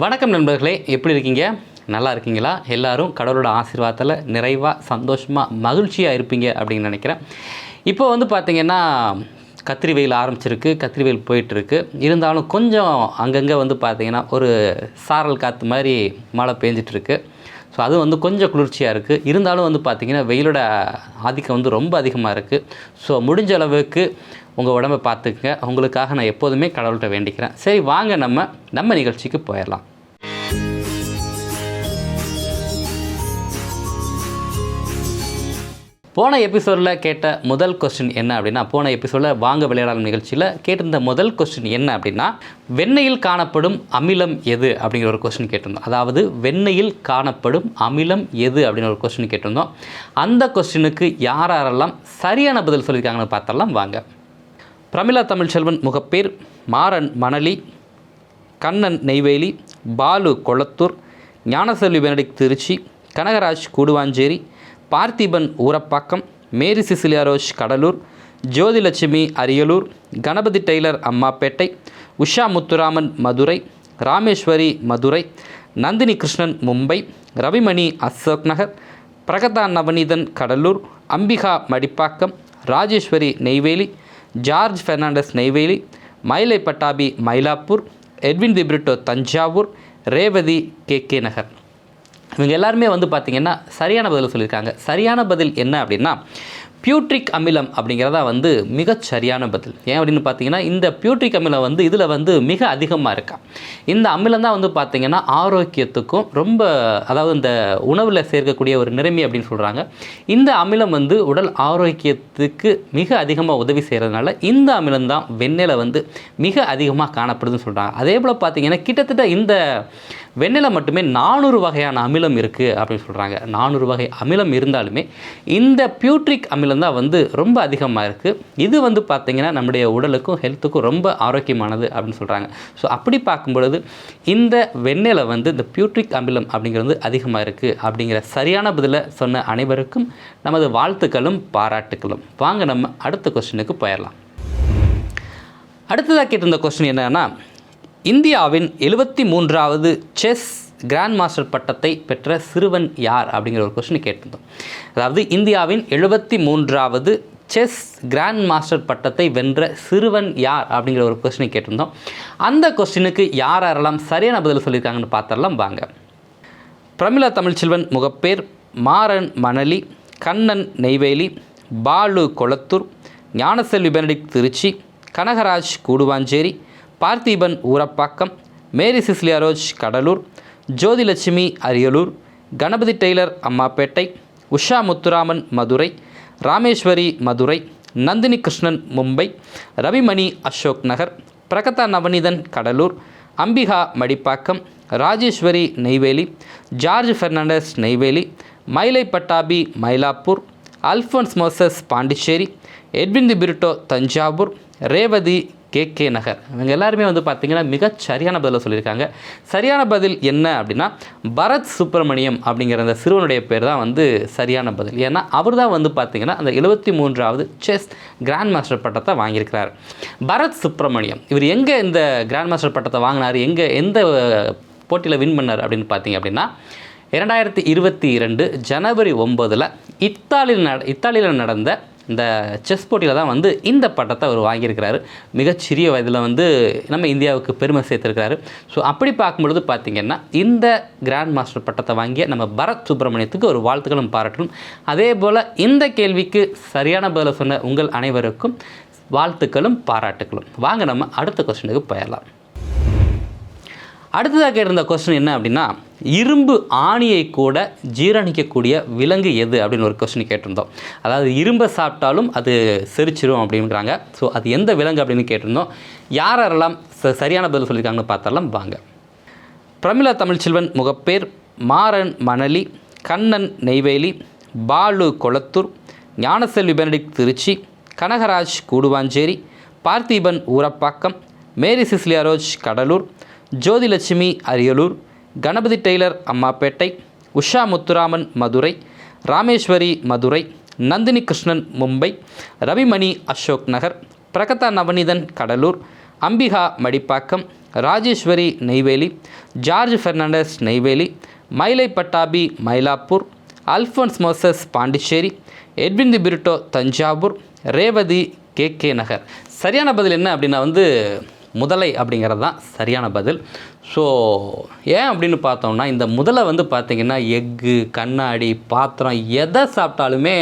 வணக்கம் நண்பர்களே எப்படி இருக்கீங்க? நல்லா இருக்கீங்களா? எல்லாரும் கடவுளோட ஆசீர்வாதத்தில் நிறைவாக சந்தோஷமாக மகிழ்ச்சியாக இருப்பீங்க அப்படின்னு நினைக்கிறேன். இப்போ வந்து பார்த்திங்கன்னா கத்திரி வெயில் ஆரம்பிச்சிருக்கு கத்திரி வெயில் போயிட்டுருக்கு. இருந்தாலும் கொஞ்சம் அங்கங்கே வந்து பார்த்திங்கன்னா ஒரு சாரல் காற்று மாதிரி மழை பெஞ்சிட்ருக்கு ஸோ அது வந்து கொஞ்சம் குளிர்ச்சியாக இருக்குது இருந்தாலும் வந்து பார்த்திங்கன்னா வெயிலோட ஆதிக்கம் வந்து ரொம்ப அதிகமாக இருக்குது ஸோ முடிஞ்ச அளவுக்கு உங்கள் உடம்பை பார்த்துக்குங்க. உங்களுக்காக நான் எப்போதுமே கடவுள்கிட்ட வேண்டிக்கிறேன். சரி வாங்க நம்ம நம்ம நிகழ்ச்சிக்கு போயிடலாம். போன எபிசோடில் கேட்ட முதல் கொஸ்டின் என்ன அப்படின்னா போன எபிசோடில் வாங்க விளையாடலாம் நிகழ்ச்சியில் கேட்டிருந்த முதல் கொஸ்டின் என்ன அப்படின்னா வெண்ணெயில் காணப்படும் அமிலம் எது அப்படிங்கிற ஒரு கொஸ்டின் கேட்டிருந்தோம். அதாவது வெண்ணெயில் காணப்படும் அமிலம் எது அப்படின்னு ஒரு கொஸ்டின் கேட்டிருந்தோம். அந்த கொஸ்டினுக்கு யார் யாரெல்லாம் சரியான பதில் சொல்லியிருக்காங்கன்னு பார்த்தலாம் வாங்க. Pramila Tamilselvan Mogappair Maran Manali Kannan Neyveli Balu Kolathur Gnanaselvi Benedict Trichy Kanagaraj Guduvanchery Parthiban Urapakkam Mary Cecilia Rose Cuddalore Jothilakshmi Ariyalur Ganapathi tailor Ammapettai Usha Muthuraman Madurai Rameshwari Madurai Nandini Krishnan Mumbai Ravimani Ashok Nagar Pragatha Navaneethan Cuddalore Ambika Madipakkam Rajeshwari Neyveli George Fernandes Neyveli Mylai Pattabi Mylapore Edwin De Britto Thanjavur Revathi K K Nagar. இவங்க எல்லாருமே வந்து பார்த்திங்கன்னா சரியான பதில் சொல்லியிருக்காங்க. சரியான பதில் என்ன அப்படின்னா பியூட்ரிக் அமிலம் அப்படிங்கிறதா வந்து மிகச் சரியான பதில். ஏன் அப்படின்னு பார்த்தீங்கன்னா இந்த பியூட்ரிக் அமிலம் வந்து இதில் வந்து மிக அதிகமாக இருக்கா. இந்த அமிலம் தான் வந்து பார்த்திங்கன்னா ஆரோக்கியத்துக்கும் ரொம்ப அதாவது இந்த உணவில் சேர்க்கக்கூடிய ஒரு நிறமி அப்படின்னு சொல்கிறாங்க இந்த அமிலம் வந்து உடல் ஆரோக்கியத்துக்கு மிக அதிகமாக உதவி செய்கிறதுனால இந்த அமிலம் தான் வெண்ணெயில் வந்து மிக அதிகமாக காணப்படுதுன்னு சொல்கிறாங்க அதே போல் பார்த்திங்கன்னா கிட்டத்தட்ட இந்த வெண்ணெயில் மட்டுமே நானூறு வகையான அமிலம் இருக்குது அப்படின்னு சொல்கிறாங்க நானூறு வகை அமிலம் இருந்தாலுமே இந்த பியூட்ரிக் அமிலம் தான் வந்து ரொம்ப அதிகமாக இருக்குது இது வந்து பார்த்திங்கன்னா நம்முடைய உடலுக்கும் ஹெல்த்துக்கும் ரொம்ப ஆரோக்கியமானது அப்படின்னு சொல்கிறாங்க ஸோ அப்படி பார்க்கும்பொழுது இந்த வெண்ணிலை வந்து இந்த பியூட்ரிக் அமிலம் அப்படிங்கிறது அதிகமாக இருக்குது அப்படிங்கிற சரியான பதிலை சொன்ன அனைவருக்கும் நமது வாழ்த்துக்களும் பாராட்டுக்களும். வாங்க நம்ம அடுத்த கொஸ்டினுக்கு போயிடலாம். அடுத்ததாக கேட்டிருந்த கொஸ்டின் என்னன்னா இந்தியாவின் எழுபத்தி மூன்றாவது செஸ் கிராண்ட் மாஸ்டர் பட்டத்தை பெற்ற சிறுவன் யார் அப்படிங்கிற ஒரு கொஸ்டின் கேட்டிருந்தோம். அதாவது இந்தியாவின் எழுபத்தி மூன்றாவது செஸ் கிராண்ட் மாஸ்டர் பட்டத்தை வென்ற சிறுவன் யார் அப்படிங்கிற ஒரு கொஸ்டினை கேட்டிருந்தோம். அந்த கொஸ்டினுக்கு யார் யாரெல்லாம் சரியான பதில் சொல்லியிருக்காங்கன்னு பார்த்தரலாம் வாங்க. Pramila Tamilselvan Mogappair Maran Manali Kannan Neyveli Balu Kolathur Gnanaselvi Benedict Trichy Kanagaraj Guduvanchery Parthiban Urapakkam Mary Cecilia Rose Cuddalore Jothilakshmi Ariyalur Ganapathi tailor Ammapettai Usha Muthuraman Madurai Rameshwari Madurai Nandini Krishnan Mumbai Ravimani Ashok Nagar Pragatha Navaneethan Cuddalore Ambika Madipakkam Rajeshwari Neyveli George Fernandes Neyveli Mylai Pattabi Mylapore Alphonse Moses Pondicherry Edwin De Britto Thanjavur Revathi K K Nagar. இவங்க எல்லாருமே வந்து பார்த்திங்கன்னா மிகச் சரியான பதிலை சொல்லியிருக்காங்க. சரியான பதில் என்ன அப்படின்னா பரத் சுப்பிரமணியம் அப்படிங்கிற அந்த சிறுவனுடைய பேர் தான் வந்து சரியான பதில். ஏன்னா அவர் தான் வந்து பார்த்திங்கன்னா அந்த எழுபத்தி மூன்றாவது செஸ் கிராண்ட் மாஸ்டர் பட்டத்தை வாங்கியிருக்கிறார். பரத் சுப்பிரமணியம் இவர் எங்கே இந்த கிராண்ட் மாஸ்டர் பட்டத்தை வாங்கினார்? எங்கே எந்த போட்டியில் வின் பண்ணார் அப்படின்னு பார்த்தீங்க அப்படின்னா இரண்டாயிரத்தி இருபத்தி இரண்டு ஜனவரி ஒம்பதில் இத்தாலியில் நட இத்தாலியில் நடந்த இந்த செஸ் போட்டியில் தான் வந்து இந்த பட்டத்தை அவர் வாங்கியிருக்கிறாரு. மிகச்சிறிய வயதில் வந்து நம்ம இந்தியாவுக்கு பெருமை சேர்த்துருக்கிறாரு. ஸோ அப்படி பார்க்கும்பொழுது பார்த்திங்கன்னா இந்த கிராண்ட் மாஸ்டர் பட்டத்தை வாங்கிய நம்ம பரத் சுப்பிரமணியத்துக்கு ஒரு வாழ்த்துக்களும் பாராட்டணும். அதே போல் இந்த கேள்விக்கு சரியான பதிலை சொன்ன உங்கள் அனைவருக்கும் வாழ்த்துக்களும் பாராட்டுக்களும் வாங்க நம்ம அடுத்த கொஸ்டினுக்கு போயிடலாம். அடுத்ததாக கேட்டிருந்த கொஸ்டின் என்ன அப்படின்னா இரும்பு ஆணியை கூட ஜீரணிக்கக்கூடிய விலங்கு எது அப்படின்னு ஒரு கொஸ்டின் கேட்டிருந்தோம். அதாவது இரும்பை சாப்பிட்டாலும் அது செரிச்சிரும் அப்படின்றாங்க. ஸோ அது எந்த விலங்கு அப்படின்னு கேட்டிருந்தோம். யார் யாரெல்லாம் ச- சரியான பதில் சொல்லியிருக்காங்கன்னு பார்த்தாலாம் வாங்க. Pramila Tamilselvan Mogappair Maran Manali Kannan Neyveli Balu Kolathur Gnanaselvi Benedict Trichy Kanagaraj Guduvanchery Parthiban Urapakkam Mary Cecilia Rose Cuddalore Jothilakshmi Ariyalur Ganapathi tailor Ammapettai Usha Muthuraman Madurai Rameshwari Madurai Nandini Krishnan Mumbai Ravimani Ashok Nagar Pragatha Navaneethan Cuddalore Ambika Madipakkam Rajeshwari Neyveli George Fernandes Neyveli Mylai Pattabi Mylapore Alphonse Moses Pondicherry Edwin De Britto Thanjavur Revathi K K Nagar. சரியான பதில் என்ன அப்படின்னா வந்து முதலை அப்படிங்கிறது தான் சரியான பதில். ஸோ ஏன் அப்படின்னு பார்த்தோம்னா இந்த முதலை வந்து பார்த்திங்கன்னா எக்கு கண்ணாடி பாத்திரம் எதை சாப்பிட்டாலுமே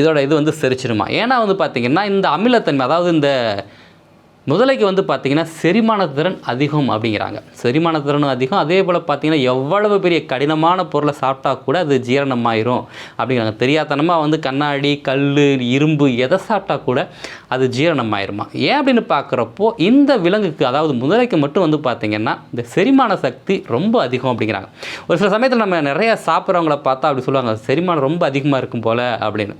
இதோட இது வந்து செரிச்சிருமா? ஏன்னா வந்து பார்த்திங்கன்னா இந்த அமிலத்தன்மை அதாவது இந்த முதலைக்கு வந்து பார்த்திங்கன்னா செரிமான திறன் அதிகம் அப்படிங்கிறாங்க. செரிமான திறனும் அதிகம். அதே போல் பார்த்திங்கன்னா எவ்வளவு பெரிய கடினமான பொருளை சாப்பிட்டா கூட அது ஜீரணமாயிரும் அப்படிங்கிறாங்க. தெரியாதனமாக வந்து கண்ணாடி கல் இரும்பு எதை சாப்பிட்டா கூட அது ஜீரணமாயிருமா? ஏன் அப்படின்னு பார்க்குறப்போ இந்த விலங்குக்கு அதாவது முதலைக்கு மட்டும் வந்து பார்த்திங்கன்னா இந்த செரிமான சக்தி ரொம்ப அதிகம் அப்படிங்கிறாங்க. ஒரு சில சமயத்தில் நம்ம நிறைய சாப்பிட்றவங்கள பார்த்தா அப்படி சொல்லுவாங்க செரிமானம் ரொம்ப அதிகமாக இருக்கும் போல் அப்படின்னு.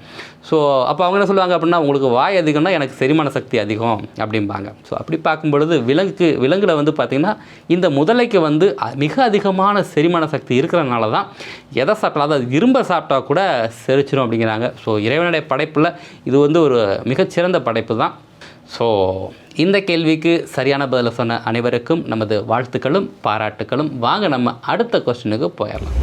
ஸோ அப்போ அவங்க என்ன சொல்லுவாங்க அப்படின்னா உங்களுக்கு வாய் அதிகம்னா எனக்கு செரிமான சக்தி அதிகம் அப்படிம்பாங்க. ஸோ அப்படி பார்க்கும் பொழுது விலங்குக்கு விலங்குல வந்து பார்த்திங்கன்னா இந்த முதலைக்கு வந்து மிக அதிகமான செரிமான சக்தி இருக்கிறனால தான் எதை சாப்பிட்டாலும் அதாவது இரும்பை சாப்பிட்டா கூட செரிச்சிடும் அப்படிங்கிறாங்க. ஸோ இறைவனுடைய படைப்பில் இது வந்து ஒரு மிகச்சிறந்த படைப்பு தான். ஸோ இந்த கேள்விக்கு சரியான பதிலை சொன்ன அனைவருக்கும் நமது வாழ்த்துக்களும் பாராட்டுக்களும். வாங்க நம்ம அடுத்த கொஸ்டினுக்கு போயிடலாம்.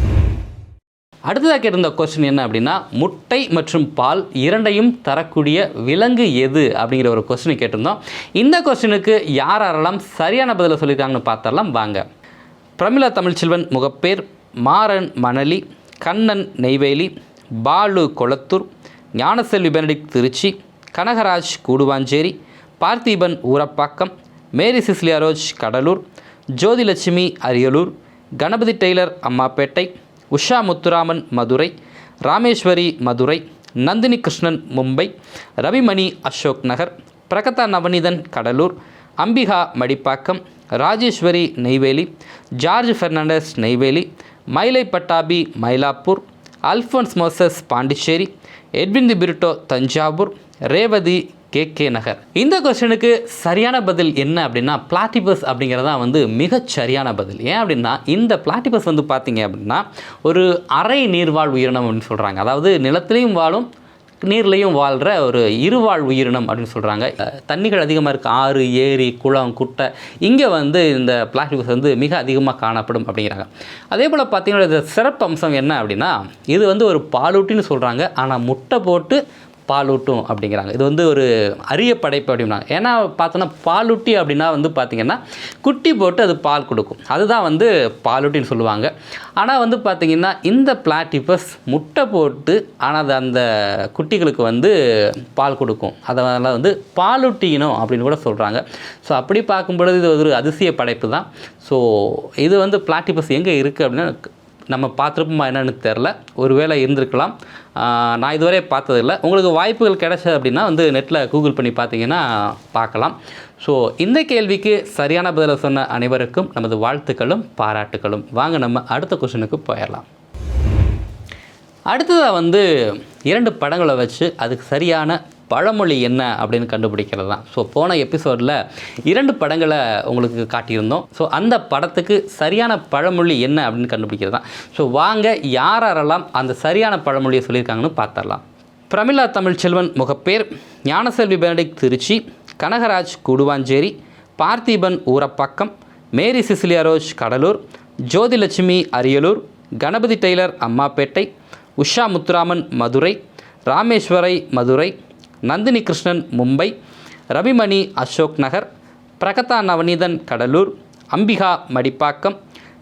அடுத்ததாக கேட்டிருந்த கொஸ்டின் என்ன அப்படின்னா முட்டை மற்றும் பால் இரண்டையும் தரக்கூடிய விலங்கு எது அப்படிங்கிற ஒரு கொஸ்டினை கேட்டிருந்தோம். இந்த கொஸ்டினுக்கு யார் யாரெல்லாம் சரியான பதிலை சொல்லியிருக்காங்கன்னு பார்த்தரலாம் வாங்க. Pramila Tamilselvan Mogappair Maran Manali Kannan Neyveli Balu Kolathur Gnanaselvi Benedict Trichy Kanagaraj Guduvanchery Parthiban Urapakkam Mary Cecilia Rose Cuddalore Jothilakshmi Ariyalur Ganapathi tailor Ammapettai Usha Muthuraman Madurai Rameshwari Madurai Nandini Krishnan Mumbai Ravimani Ashok Nagar Pragatha Navaneethan Cuddalore Ambika Madipakkam Rajeshwari Neyveli George Fernandes Neyveli Mylai Pattabi Mylapore Alphonse Moses Pondicherry Edwin De Britto Thanjavur Revathi K K Nagar. இந்த கொஸ்டினுக்கு சரியான பதில் என்ன அப்படின்னா platypus அப்படிங்கிறது தான் வந்து மிகச் சரியான பதில். ஏன் அப்படின்னா இந்த பிளாட்டிபஸ் வந்து பார்த்தீங்க அப்படின்னா ஒரு அரை நீர்வாழ் உயிரினம் அப்படின்னு சொல்கிறாங்க அதாவது நிலத்திலையும் வாழும் நீர்லேயும் வாழ்கிற ஒரு இருவாழ் உயிரினம் அப்படின்னு சொல்கிறாங்க தண்ணிகள் அதிகமாக இருக்குது ஆறு ஏரி குளம் குட்டை. இங்கே வந்து இந்த பிளாஸ்டிக்ஸ் வந்து மிக அதிகமாக காணப்படும் அப்படிங்கிறாங்க. அதே போல் பார்த்தீங்கன்னா இந்த சிறப்பு அம்சம் என்ன அப்படின்னா இது வந்து ஒரு பாலூட்டின்னு சொல்கிறாங்க ஆனால் முட்டை போட்டு பாலூட்டும் அப்படிங்கிறாங்க. இது வந்து ஒரு அரிய படைப்பு அப்படின்னாங்க. ஏன்னா பார்த்தோன்னா பாலூட்டி அப்படின்னா வந்து பார்த்திங்கன்னா குட்டி போட்டு அது பால் கொடுக்கும். அதுதான் வந்து பாலூட்டின்னு சொல்லுவாங்க. ஆனால் வந்து பார்த்திங்கன்னா இந்த பிளாட்டிபஸ் முட்டை போட்டு ஆனால் அது அந்த குட்டிகளுக்கு வந்து பால் கொடுக்கும். அதனால் வந்து பாலூட்டியினம் அப்படின்னு கூட சொல்கிறாங்க ஸோ அப்படி பார்க்கும் பொழுது இது ஒரு அதிசய படைப்பு தான். ஸோ இது வந்து பிளாட்டிபஸ் எங்கே இருக்குது அப்படின்னா நம்ம பார்த்துருப்போமா என்னென்னு தெரில. ஒருவேளை இருந்திருக்கலாம். நான் இதுவரை பார்த்ததில்ல. உங்களுக்கு வாய்ப்புகள் கிடைச்சது அப்படின்னா வந்து நெட்டில் கூகுள் பண்ணி பார்த்தீங்கன்னா பார்க்கலாம். ஸோ இந்த கேள்விக்கு சரியான பதிலை சொன்ன அனைவருக்கும் நமது வாழ்த்துக்களும் பாராட்டுக்களும் வாங்க நம்ம அடுத்த கொஷனுக்கு போயிடலாம். அடுத்ததாக வந்து இரண்டு படங்களை வச்சு அதுக்கு சரியான பழமொழி என்ன அப்படின்னு கண்டுபிடிக்கிறது தான் ஸோ போன எபிசோடில் இரண்டு படங்களை உங்களுக்கு காட்டியிருந்தோம். ஸோ அந்த படத்துக்கு சரியான பழமொழி என்ன அப்படின்னு கண்டுபிடிக்கிறது தான் ஸோ வாங்க யாரெல்லாம் அந்த சரியான பழமொழியை சொல்லியிருக்காங்கன்னு பார்த்துடலாம். Pramila Tamilselvan Mogappair Gnanaselvi Benedict Trichy Kanagaraj Guduvanchery Parthiban Urapakkam Mary Cecilia Rose Cuddalore Jothilakshmi Ariyalur Ganapathi tailor Ammapettai Usha Muthuraman Madurai Rameshwari Madurai Nandini Krishnan Mumbai. Ravimani Ashok Nagar. Pragatha Navaneethan Cuddalore. Ambika Madipakkam.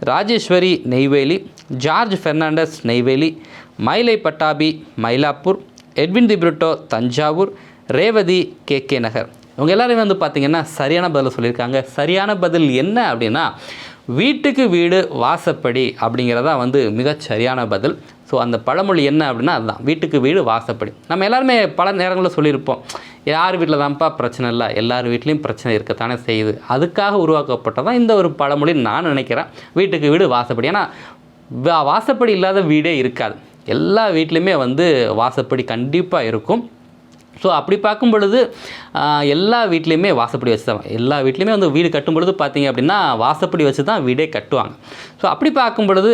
Rajeshwari Neyveli. George Fernandes Neyveli. Mylai Pattabi Mylapore. Edwin De Britto Thanjavur. Revathi K K Nagar. இவங்க எல்லாருமே வந்து பார்த்திங்கன்னா சரியான பதில் சொல்லியிருக்காங்க. சரியான பதில் என்ன அப்படின்னா வீட்டுக்கு வீடு வாசப்படி அப்படிங்கிறதா வந்து மிகச் சரியான பதில். ஸோ அந்த பழமொழி என்ன அப்படின்னா அதுதான். வீட்டுக்கு வீடு வாசப்படி. நம்ம எல்லாருமே பல நேரங்களில் சொல்லியிருப்போம். யார் வீட்டில் தான்ப்பா பிரச்சனை இல்லை? எல்லார் வீட்லேயும் பிரச்சனை இருக்கத்தானே செய்யுது. அதுக்காக உருவாக்கப்பட்டதான் இந்த ஒரு பழமொழி நான் நினைக்கிறேன். வீட்டுக்கு வீடு வாசப்படி. ஏன்னா வாசப்படி இல்லாத வீடே இருக்காது. எல்லா வீட்லேயுமே வந்து வாசப்படி கண்டிப்பாக இருக்கும். ஸோ அப்படி பார்க்கும் பொழுது எல்லா வீட்லேயுமே வாசப்படி வச்சு தான் எல்லா வீட்லேயுமே வந்து வீடு கட்டும் பொழுது பார்த்தீங்க அப்படின்னா வாசப்படி வச்சு தான் வீடே கட்டுவாங்க. ஸோ அப்படி பார்க்கும் பொழுது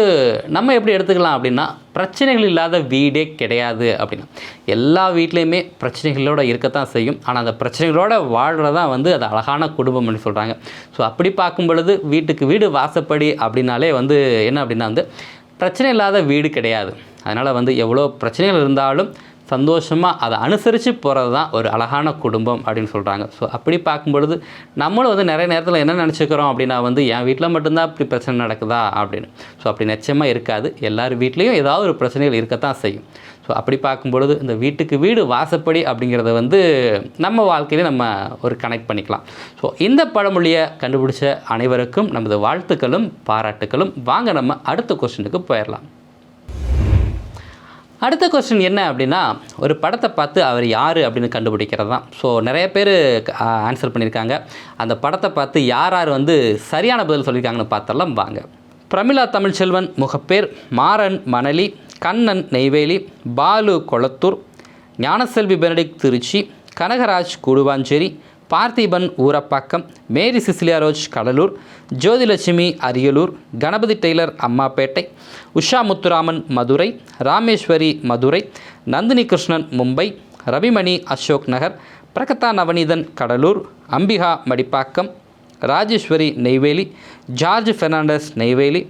நம்ம எப்படி எடுத்துக்கலாம் அப்படின்னா பிரச்சனைகள் இல்லாத வீடே கிடையாது அப்படின்னா. எல்லா வீட்லேயுமே பிரச்சனைகளோட இருக்கத்தான் செய்யும். ஆனால் அந்த பிரச்சனைகளோட வாழ்கிறதான் வந்து அது அழகான குடும்பம்னு சொல்கிறாங்க ஸோ அப்படி பார்க்கும் பொழுது வீட்டுக்கு வீடு வாசப்படி அப்படின்னாலே வந்து என்ன அப்படின்னா வந்து பிரச்சனை இல்லாத வீடு கிடையாது. அதனால் வந்து எவ்வளோ பிரச்சனைகள் இருந்தாலும் சந்தோஷமாக அதை அனுசரித்து போகிறது தான் ஒரு அழகான குடும்பம் அப்படின்னு சொல்கிறாங்க ஸோ அப்படி பார்க்கும் பொழுது நம்மளும் வந்து நிறைய நேரத்தில் என்ன நினச்சிக்கிறோம் அப்படின்னா வந்து என் வீட்டில் மட்டும்தான் இப்படி பிரச்சனை நடக்குதா? அப்படின்னு. ஸோ அப்படி நிச்சயமாக இருக்காது. எல்லார் வீட்லேயும் ஏதாவது ஒரு பிரச்சனைகள் இருக்கத்தான் செய்யும். ஸோ அப்படி பார்க்கும் பொழுது இந்த வீட்டுக்கு வீடு வாசப்படி அப்படிங்கிறத வந்து நம்ம வாழ்க்கையிலே நம்ம ஒரு கனெக்ட் பண்ணிக்கலாம். ஸோ இந்த பழமொழியை கண்டுபிடிச்ச அனைவருக்கும் நமது வாழ்த்துக்களும் பாராட்டுக்களும். வாங்க நம்ம அடுத்த கொஸ்டினுக்கு போயிடலாம் அடுத்த கொஸ்டின் என்ன அப்படின்னா ஒரு படத்தை பார்த்து அவர் யார் அப்படின்னு கண்டுபிடிக்கிறது தான். ஸோ நிறைய பேர் ஆன்சர் பண்ணியிருக்காங்க. அந்த படத்தை பார்த்து யார் யார் வந்து சரியான பதில் சொல்லியிருக்காங்கன்னு பார்த்தெல்லாம் வாங்க. Pramila Tamilselvan Mogappair Maran Manali Kannan Neyveli Balu Kolathur Gnanaselvi Benedict Trichy Kanagaraj Guduvanchery Parthiban Urapakkam Mary Cecilia Rose Cuddalore Jothilakshmi Ariyalur Ganapathi tailor Ammapettai Usha Muthuraman Madurai Rameshwari Madurai Nandini Krishnan Mumbai Ravimani Ashok Nagar Pragatha Navaneethan Cuddalore Ambika Madipakkam Rajeshwari Neyveli George Fernandes Neyveli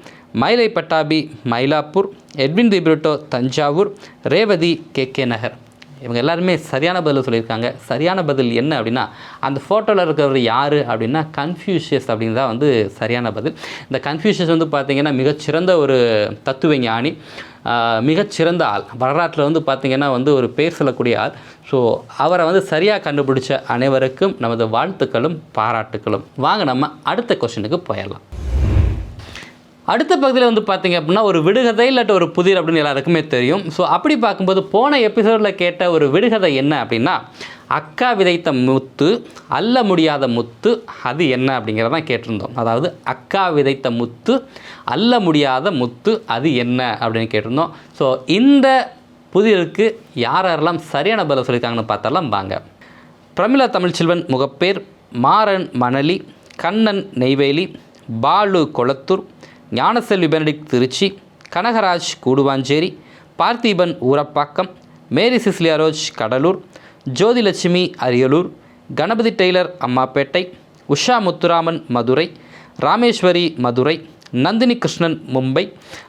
Mylai Pattabi Mylapore Edwin De Britto Thanjavur Revathi K K Nagar. இவங்க எல்லாருமே சரியான பதில் சொல்லியிருக்காங்க. சரியான பதில் என்ன அப்படின்னா அந்த ஃபோட்டோவில் இருக்கிறவர் யார் அப்படின்னா கன்ஃபியூஷியஸ் அப்படிங்கிறதா வந்து சரியான பதில். இந்த கன்ஃபியூஷியஸ் வந்து பார்த்திங்கன்னா மிகச்சிறந்த ஒரு தத்துவ ஞானி மிகச்சிறந்த ஆள். வரலாற்றில் வந்து பார்த்திங்கன்னா வந்து ஒரு பேர் சொல்லக்கூடிய ஆள். ஸோ அவரை வந்து சரியாக கண்டுபிடிச்ச அனைவருக்கும் நமது வாழ்த்துக்களும் பாராட்டுக்களும். வாங்க நம்ம அடுத்த கொஷனுக்கு போயிடலாம். அடுத்த பகுதியில் வந்து பார்த்திங்க அப்படின்னா ஒரு விடுகதை இல்லாட்ட ஒரு புதிர் அப்படின்னு எல்லாருக்குமே தெரியும். ஸோ அப்படி பார்க்கும்போது போன எபிசோடில் கேட்ட ஒரு விடுகதை என்ன அப்படின்னா அக்கா விதைத்த முத்து அல்ல முடியாத முத்து அது என்ன அப்படிங்கிறதான் கேட்டிருந்தோம். அதாவது அக்கா விதைத்த முத்து அல்ல முடியாத முத்து அது என்ன அப்படின்னு கேட்டிருந்தோம். ஸோ இந்த புதிருக்கு யார் யாரெல்லாம் சரியான பதில் சொல்லியிருக்காங்கன்னு பார்த்தாலாம் வாங்க. Pramila Tamilselvan Mogappair Maran Manali Kannan Neyveli Balu Kolathur Gnanaselvi Benedict Trichy Kanagaraj Guduvanchery Parthiban Urapakkam Mary Cecilia Rose Cuddalore Jothilakshmi Ariyalur Ganapathi tailor Ammapettai Usha Muthuraman Madurai Rameshwari Madurai Nandini Krishnan Mumbai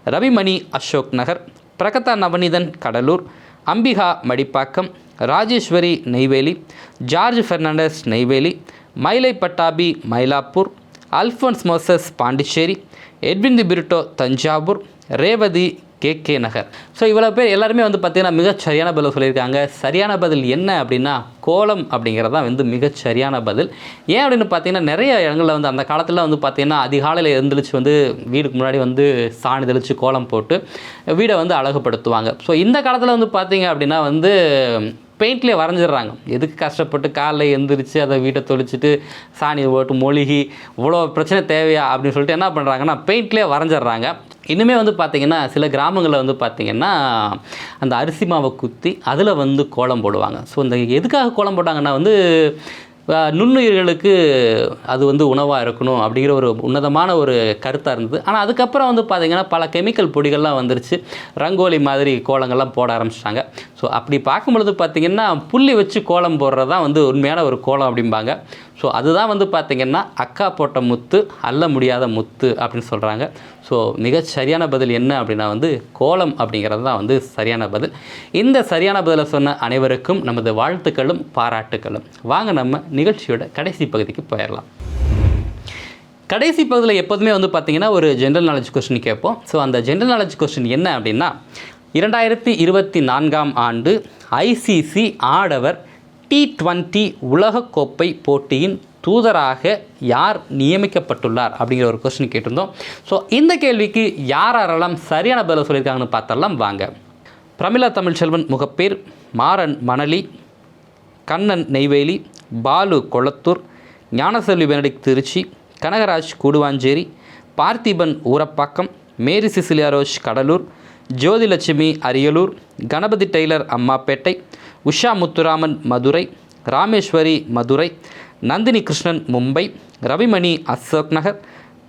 Ravimani Ashok Nagar Pragatha Navaneethan Cuddalore Ambika Madipakkam Rajeshwari Neyveli George Fernandes Neyveli Mylai Pattabi Mylapore Alphonse Moses Pondicherry Edwin De Britto Thanjavur Revathi K K Nagar. So இவ்வளோ பேர் எல்லாருமே வந்து பார்த்திங்கன்னா மிகச் சரியான பதில் சொல்லியிருக்காங்க. சரியான பதில் என்ன அப்படின்னா கோலம் அப்படிங்கிறது தான் வந்து மிகச் சரியான பதில். ஏன் அப்படின்னு பார்த்தீங்கன்னா நிறைய இடங்களில் வந்து அந்த காலத்தில் வந்து பார்த்திங்கன்னா அதிகாலையில் எழுந்திரிச்சு வந்து வீடுக்கு முன்னாடி வந்து சாணி தெளித்து கோலம் போட்டு வீடை வந்து அழகுபடுத்துவாங்க. ஸோ இந்த காலத்தில் வந்து பார்த்திங்க அப்படின்னா வந்து பெயிண்ட்லேயே வரைஞ்சிடுறாங்க. எதுக்கு கஷ்டப்பட்டு காலைல எந்திரிச்சு அதை வீட்டை தொளிச்சிட்டு சாணி போட்டு மொழிகி இவ்வளோ பிரச்சனை தேவையா அப்படின்னு சொல்லிட்டு என்ன பண்ணுறாங்கன்னா பெயிண்ட்லேயே வரைஞ்சிடுறாங்க. இன்னுமே வந்து பார்த்திங்கன்னா சில கிராமங்களில் வந்து பார்த்திங்கன்னா அந்த அரிசி மாவை குத்தி அதில் வந்து கோலம் போடுவாங்க. ஸோ இந்த எதுக்காக கோலம் போட்டாங்கன்னா வந்து நுண்ணுயிர்களுக்கு அது வந்து உணவாக இருக்கணும் அப்படிங்கிற ஒரு உன்னதமான ஒரு கருத்தாக இருந்தது. ஆனால் அதுக்கப்புறம் வந்து பார்த்திங்கன்னா பல கெமிக்கல் பொடிகள்லாம் வந்துருச்சு. ரங்கோலி மாதிரி கோலங்கள்லாம் போட ஆரம்பிச்சிட்டாங்க. ஸோ அப்படி பார்க்கும்பொழுது பார்த்திங்கன்னா புள்ளி வச்சு கோலம் போடுறது தான் வந்து உண்மையான ஒரு கோலம் அப்படிம்பாங்க. ஸோ அதுதான் வந்து பார்த்திங்கன்னா அக்கா போட்ட முத்து அல்ல முடியாத முத்து அப்படின்னு சொல்கிறாங்க ஸோ மிக சரியான பதில் என்ன அப்படின்னா வந்து கோலம் அப்படிங்கிறது தான் வந்து சரியான பதில். இந்த சரியான பதிலை சொன்ன அனைவருக்கும் நமது வாழ்த்துக்களும் பாராட்டுக்களும். வாங்க நம்ம நிகழ்ச்சியோட கடைசி பகுதிக்கு போயிடலாம். கடைசி பகுதியில் எப்போதுமே வந்து பார்த்திங்கன்னா ஒரு ஜென்ரல் நாலேஜ் கொஸ்டின் கேட்போம். ஸோ அந்த ஜென்ரல் நாலேஜ் கொஸ்டின் என்ன அப்படின்னா இரண்டாயிரத்தி இருபத்தி நான்காம் ஆண்டு ஐசிசி ஆடவர் டி டுவெண்ட்டி உலகக்கோப்பை போட்டியின் தூதராக யார் நியமிக்கப்பட்டுள்ளார் அப்படிங்கிற ஒரு கொஸ்டின் கேட்டிருந்தோம். ஸோ இந்த கேள்விக்கு யார் யாரெல்லாம் சரியான பதில் சொல்லியிருக்காங்கன்னு பார்த்தரலாம் வாங்க. Pramila Tamilselvan Mogappair Maran Manali Kannan Neyveli Balu Kolathur Gnanaselvi Benedict Trichy Kanagaraj Guduvanchery Parthiban Urapakkam Mary Cecilia Rose Cuddalore Jothilakshmi Ariyalur Ganapathi tailor Ammapettai Usha Muthuraman Madurai Rameshwari Madurai Nandini Krishnan Mumbai Ravimani Ashok Nagar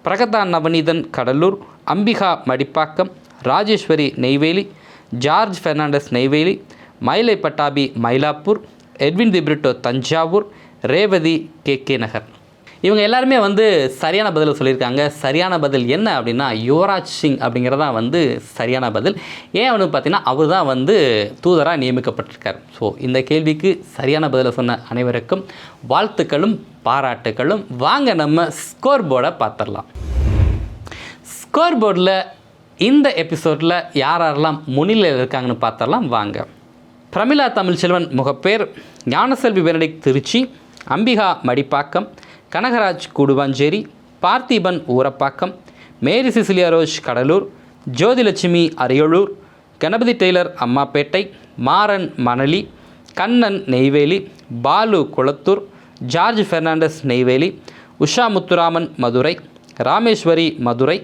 Pragatha Navaneethan Cuddalore Ambika Madipakkam Rajeshwari Neyveli George Fernandes Neyveli Mylai Pattabi Mylapore Edwin De Britto Thanjavur Revathi K K Nagar. இவங்க எல்லாருமே வந்து சரியான பதில் சொல்லியிருக்காங்க. சரியான பதில் என்ன அப்படின்னா யுவராஜ் சிங் அப்படிங்கிறதான் வந்து சரியான பதில். ஏன் அவனு பார்த்தீங்கன்னா அவர் தான் வந்து தூதராக நியமிக்கப்பட்டிருக்கார். ஸோ இந்த கேள்விக்கு சரியான பதிலை சொன்ன அனைவருக்கும் வாழ்த்துக்களும் பாராட்டுகளும். வாங்க நம்ம ஸ்கோர் போர்டை பார்த்துடலாம். ஸ்கோர் போர்டில் இந்த எபிசோடில் யார் யாரெல்லாம் முன்னிலையில் இருக்காங்கன்னு பார்த்தரலாம் வாங்க. Pramila Tamilselvan Mogappair Gnanaselvi Benedict Trichy Ambika Madipakkam Kanagaraj Guduvanchery Parthiban Urapakkam Mary Cecilia Rose Cuddalore Jothilakshmi Ariyalur Ganapathi tailor Ammapettai Maran Manali Kannan Neyveli Balu Kolathur George Fernandes Neyveli Usha Muthuraman Madurai Rameshwari Madurai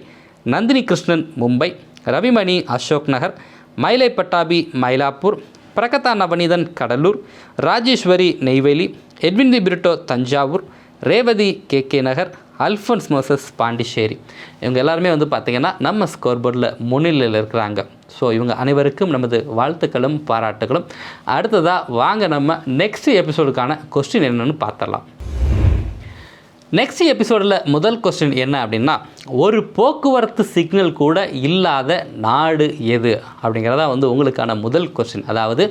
Nandini Krishnan Mumbai Ravimani Ashok Nagar Mylai Pattabi Mylapore Pragatha Navaneethan Cuddalore Rajeshwari Neyveli Edwin De Britto Thanjavur Revathi K K Nagar Alphonse Moses Pondicherry. இவங்க எல்லாருமே வந்து பார்த்திங்கன்னா நம்ம score போர்டில் முன்னிலையில் இருக்கிறாங்க. So இவங்க அனைவருக்கும் நமது வாழ்த்துக்களும் பாராட்டுகளும். அடுத்ததாக வாங்க நம்ம நெக்ஸ்ட் எபிசோடுக்கான கொஸ்டின் என்னென்னு பார்த்துடலாம். நெக்ஸ்ட் எபிசோடில் முதல் கொஸ்டின் என்ன அப்படின்னா ஒரு போக்குவரத்து சிக்னல் கூட இல்லாத நாடு எது? அப்படிங்கிறதா வந்து உங்களுக்கான முதல் கொஸ்டின் அதாவது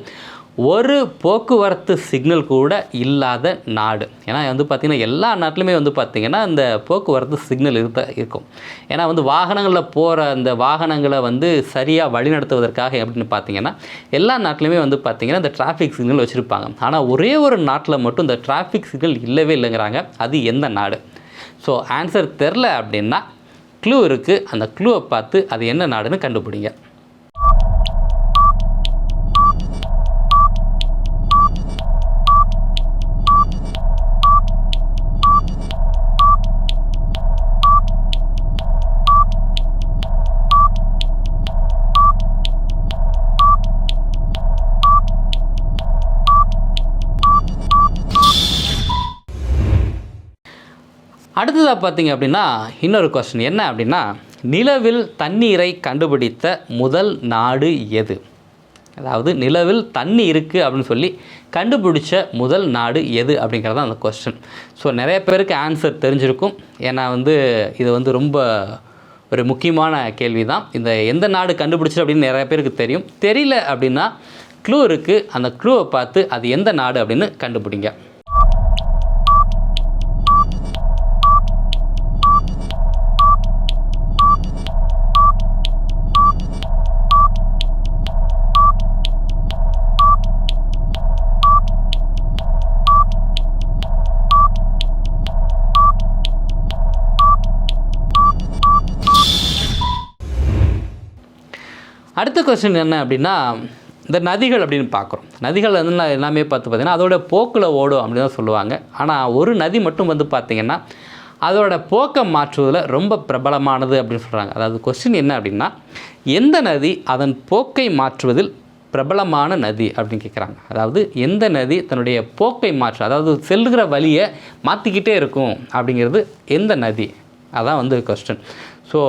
ஒரு போக்குவரத்து சிக்னல் கூட இல்லாத நாடு. ஏன்னா வந்து பார்த்திங்கன்னா எல்லா நாட்டிலுமே வந்து பார்த்திங்கன்னா இந்த போக்குவரத்து சிக்னல் இருக்க இருக்கும். ஏன்னா வந்து வாகனங்களில் போகிற அந்த வாகனங்களை வந்து சரியாக வழிநடத்துவதற்காக எப்படின்னு பார்த்தீங்கன்னா எல்லா நாட்டிலுமே வந்து பார்த்திங்கன்னா இந்த டிராஃபிக் சிக்னல் வச்சுருப்பாங்க. ஆனால் ஒரே ஒரு நாட்டில் மட்டும் இந்த டிராஃபிக் சிக்னல் இல்லவே இல்லைங்கிறாங்க. அது எந்த நாடு? ஸோ ஆன்சர் தெரில அப்படின்னா க்ளூ இருக்குது அந்த க்ளூவை பார்த்து அது என்ன நாடுன்னு கண்டுபிடிங்க. அடுத்ததாக பார்த்தீங்க அப்படின்னா இன்னொரு கொஸ்டின் என்ன அப்படின்னா நிலவில் தண்ணீரை கண்டுபிடித்த முதல் நாடு எது? அதாவது நிலவில் தண்ணி இருக்குது அப்படின்னு சொல்லி கண்டுபிடிச்ச முதல் நாடு எது அப்படிங்கிறது தான் அந்த கொஸ்டின் ஸோ நிறைய பேருக்கு ஆன்சர் தெரிஞ்சிருக்கும். ஏன்னா வந்து இது வந்து ரொம்ப ஒரு முக்கியமான கேள்வி தான் இந்த எந்த நாடு கண்டுபிடிச்சு அப்படின்னு நிறைய பேருக்கு தெரியும். தெரியல அப்படின்னா க்ளூ இருக்குது அந்த க்ளூவை பார்த்து அது எந்த நாடு அப்படின்னு கண்டுபிடிங்க. கொஸ்டின் என்ன அப்படின்னா இந்த நதிகள் அப்படின்னு பார்க்குறோம். நதிகள் வந்து நான் எல்லாமே பார்த்து பார்த்திங்கன்னா அதோட போக்கில் ஓடும் அப்படின்னு தான் சொல்லுவாங்க. ஆனால் ஒரு நதி மட்டும் வந்து பார்த்திங்கன்னா அதோட போக்கை மாற்றுவதில் ரொம்ப பிரபலமானது அப்படின்னு சொல்கிறாங்க அதாவது கொஸ்டின் என்ன அப்படின்னா எந்த நதி அதன் போக்கை மாற்றுவதில் பிரபலமான நதி அப்படின்னு கேட்குறாங்க அதாவது எந்த நதி தன்னுடைய போக்கை மாற்று அதாவது செல்லுகிற வழியை மாற்றிக்கிட்டே இருக்கும் அப்படிங்கிறது எந்த நதி? அதான் வந்து கொஸ்டின் ஸோ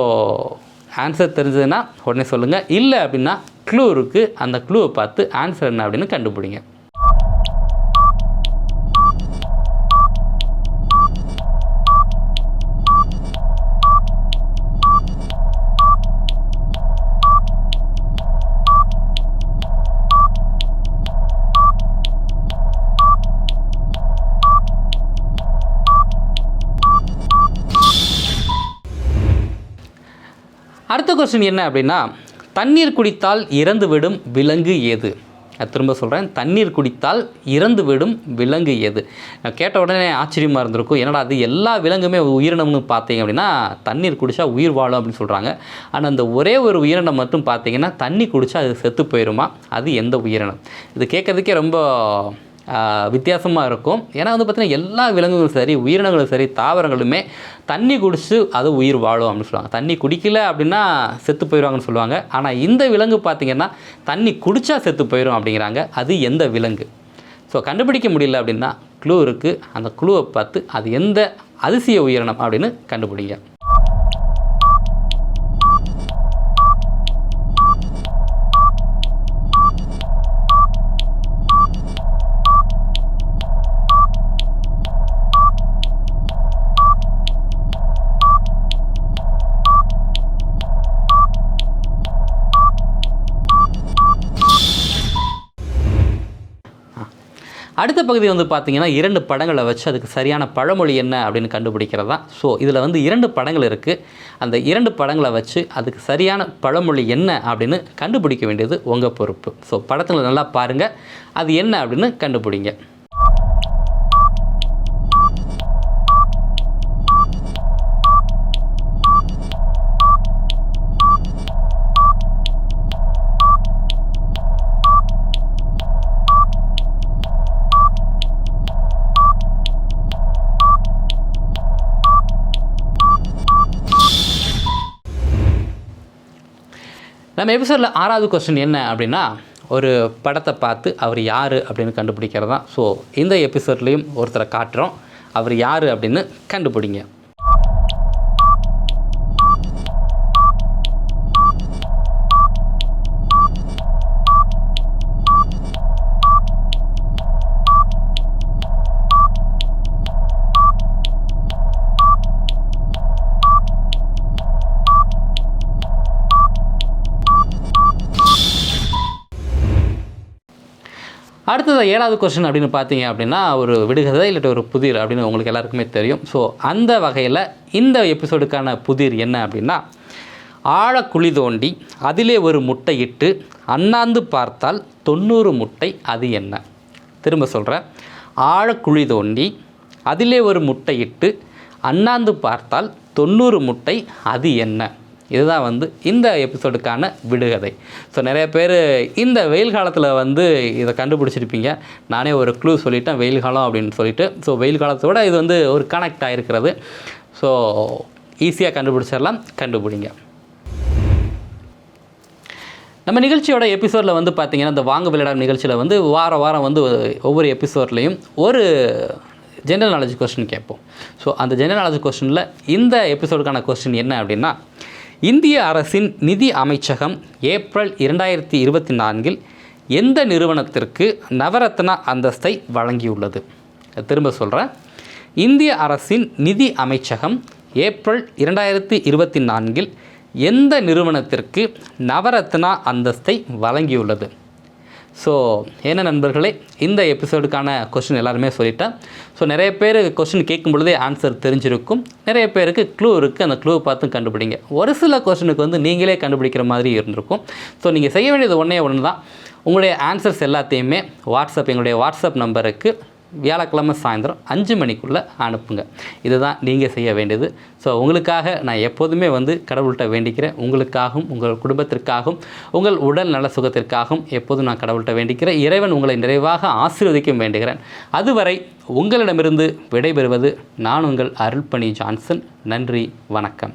ஆன்சர் தெரிஞ்சதுன்னா உடனே சொல்லுங்கள் இல்லை அப்படின்னா க்ளூ இருக்குது அந்த க்ளூவை பார்த்து ஆன்சர் என்ன அப்படின்னு கண்டுபிடிங்க அடுத்த கொஸ்டின் என்ன அப்படின்னா தண்ணீர் குடித்தால் இறந்துவிடும் விலங்கு எது? நான் திரும்ப சொல்கிறேன் தண்ணீர் குடித்தால் இறந்துவிடும் விலங்கு எது? நான் கேட்ட உடனே ஆச்சரியமாக இருந்திருக்கும் என்னடா அது எல்லா விலங்குமே உயிரினம்னு பார்த்தீங்க அப்படின்னா தண்ணீர் குடித்தா உயிர் வாழும் அப்படின்னு சொல்கிறாங்க ஆனால் அந்த ஒரே ஒரு உயிரினம் மட்டும் பார்த்தீங்கன்னா தண்ணி குடித்தா அது செத்து போயிடுமா அது எந்த உயிரினம்? இது கேட்கறதுக்கே ரொம்ப வித்தியாசமாக இருக்கும். ஏன்னா வந்து பார்த்திங்கன்னா எல்லா விலங்குகளும் சரி உயிரினங்களும் சரி தாவரங்களுமே தண்ணி குடித்து அது உயிர் வாழும் அப்படின்னு சொல்லுவாங்க. தண்ணி குடிக்கல அப்படின்னா செத்து போயிடுவாங்கன்னு சொல்லுவாங்க. ஆனால் இந்த விலங்கு பார்த்திங்கன்னா தண்ணி குடித்தா செத்து போயிடும் அப்படிங்கிறாங்க. அது எந்த விலங்கு? ஸோ கண்டுபிடிக்க முடியல அப்படின்னா க்ளூ இருக்குது அந்த க்ளூவை பார்த்து அது எந்த அதிசய உயிரினம் அப்படின்னு கண்டுபிடிங்க. அடுத்த பகுதி வந்து பார்த்தீங்கன்னா இரண்டு படங்களை வச்சு அதுக்கு சரியான பழமொழி என்ன அப்படின்னு கண்டுபிடிக்கிறது. தான் ஸோ இதில் வந்து இரண்டு படங்கள் இருக்குது அந்த இரண்டு படங்களை வச்சு அதுக்கு சரியான பழமொழி என்ன அப்படின்னு கண்டுபிடிக்க வேண்டியது உங்கள் பொறுப்பு. ஸோ படத்தில் நல்லா பாருங்கள் அது என்ன அப்படின்னு கண்டுபிடிங்க. நம்ம எபிசோடில் ஆறாவது கொஸ்டின் என்ன அப்படின்னா ஒரு படத்தை பார்த்து அவர் யார் அப்படின்னு கண்டுபிடிக்கிறது தான் ஸோ இந்த எபிசோட்லேயும் ஒருத்தரை காட்டுறோம். அவர் யார் அப்படின்னு கண்டுபிடிங்க. அடுத்தது ஏழாவது கொஸ்டின் அப்படின்னு பார்த்தீங்க அப்படின்னா ஒரு விடுகதை இல்லாட்டி ஒரு புதிர் அப்படின்னு உங்களுக்கு எல்லாருக்குமே தெரியும். ஸோ அந்த வகையில் இந்த எபிசோடுக்கான புதிர் என்ன அப்படின்னா ஆழ குழி தோண்டி அதிலே ஒரு முட்டை இட்டு அண்ணாந்து பார்த்தால் தொண்ணூறு முட்டை அது என்ன? திரும்ப சொல்கிறேன் ஆழ குழி தோண்டி அதிலே ஒரு முட்டை இட்டு அண்ணாந்து பார்த்தால் தொண்ணூறு முட்டை அது என்ன? இதுதான் வந்து இந்த எபிசோடுக்கான விடுகதை. ஸோ நிறைய பேர் இந்த வெயில் காலத்தில் வந்து இதை கண்டுபிடிச்சிருப்பீங்க. நானே ஒரு க்ளூ சொல்லிட்டேன் வெயில் காலம் அப்படின்னு சொல்லிட்டு. ஸோ வெயில் காலத்தோட இது வந்து ஒரு கனெக்ட் ஆகிருக்கிறது ஸோ ஈஸியாக கண்டுபிடிச்சிடலாம் கண்டுபிடிங்க. நம்ம நிகழ்ச்சியோட எபிசோடில் வந்து பார்த்திங்கன்னா இந்த வாங்க விளையாடும் நிகழ்ச்சியில் வந்து வார வாரம் வந்து ஒவ்வொரு எபிசோட்லேயும் ஒரு ஜென்ரல் நாலேஜ் கொஸ்டின் கேட்போம். ஸோ அந்த ஜென்ரல் நாலேஜ் கொஸ்டினில் இந்த எபிசோடுக்கான கொஸ்டின் என்ன அப்படின்னா இந்திய அரசின் நிதி அமைச்சகம் ஏப்ரல் இரண்டாயிரத்தி இருபத்தி நான்கில் எந்த நிறுவனத்திற்கு நவரத்னா அந்தஸ்தை வழங்கியுள்ளது? திரும்ப சொல்கிறேன் இந்திய அரசின் நிதி அமைச்சகம் ஏப்ரல் இரண்டாயிரத்தி இருபத்தி நான்கில் எந்த நிறுவனத்திற்கு நவரத்னா அந்தஸ்தை வழங்கியுள்ளது? ஸோ என்ன நண்பர்களே இந்த எபிசோடுக்கான கொஸ்டின் எல்லாருமே சொல்லிட்டேன். ஸோ நிறைய பேர் கொஷின் கேட்கும் பொழுதே ஆன்சர் தெரிஞ்சிருக்கும். நிறைய பேருக்கு க்ளூ இருக்குது அந்த க்ளூவை பார்த்து கண்டுபிடிங்க. ஒரு சில கொஷனுக்கு வந்து நீங்களே கண்டுபிடிக்கிற மாதிரி இருந்திருக்கும். ஸோ நீங்கள் செய்ய வேண்டியது ஒன்றே ஒன்று தான் உங்களுடைய ஆன்சர்ஸ் எல்லாத்தையுமே வாட்ஸ்அப் எங்களுடைய வாட்ஸ்அப் நம்பருக்கு வியாழக்கிழமை சாயந்தரம் அஞ்சு மணிக்குள்ளே அனுப்புங்க. இதுதான் நீங்கள் செய்ய வேண்டியது. ஸோ உங்களுக்காக நான் எப்போதுமே வந்து கடவுள்கிட்ட வேண்டிக்கிறேன். உங்களுக்காகவும் உங்கள் குடும்பத்திற்காகவும் உங்கள் உடல் நல சுகத்திற்காகவும் எப்போதும் நான் கடவுள்கிட்ட வேண்டிக்கிறேன். இறைவன் உங்களை நிறைவாக ஆசீர்வதிக்கும் வேண்டுகிறேன். அதுவரை உங்களிடமிருந்து விடைபெறுவது நான் உங்கள் அருள்பணி ஜான்சன். நன்றி வணக்கம்.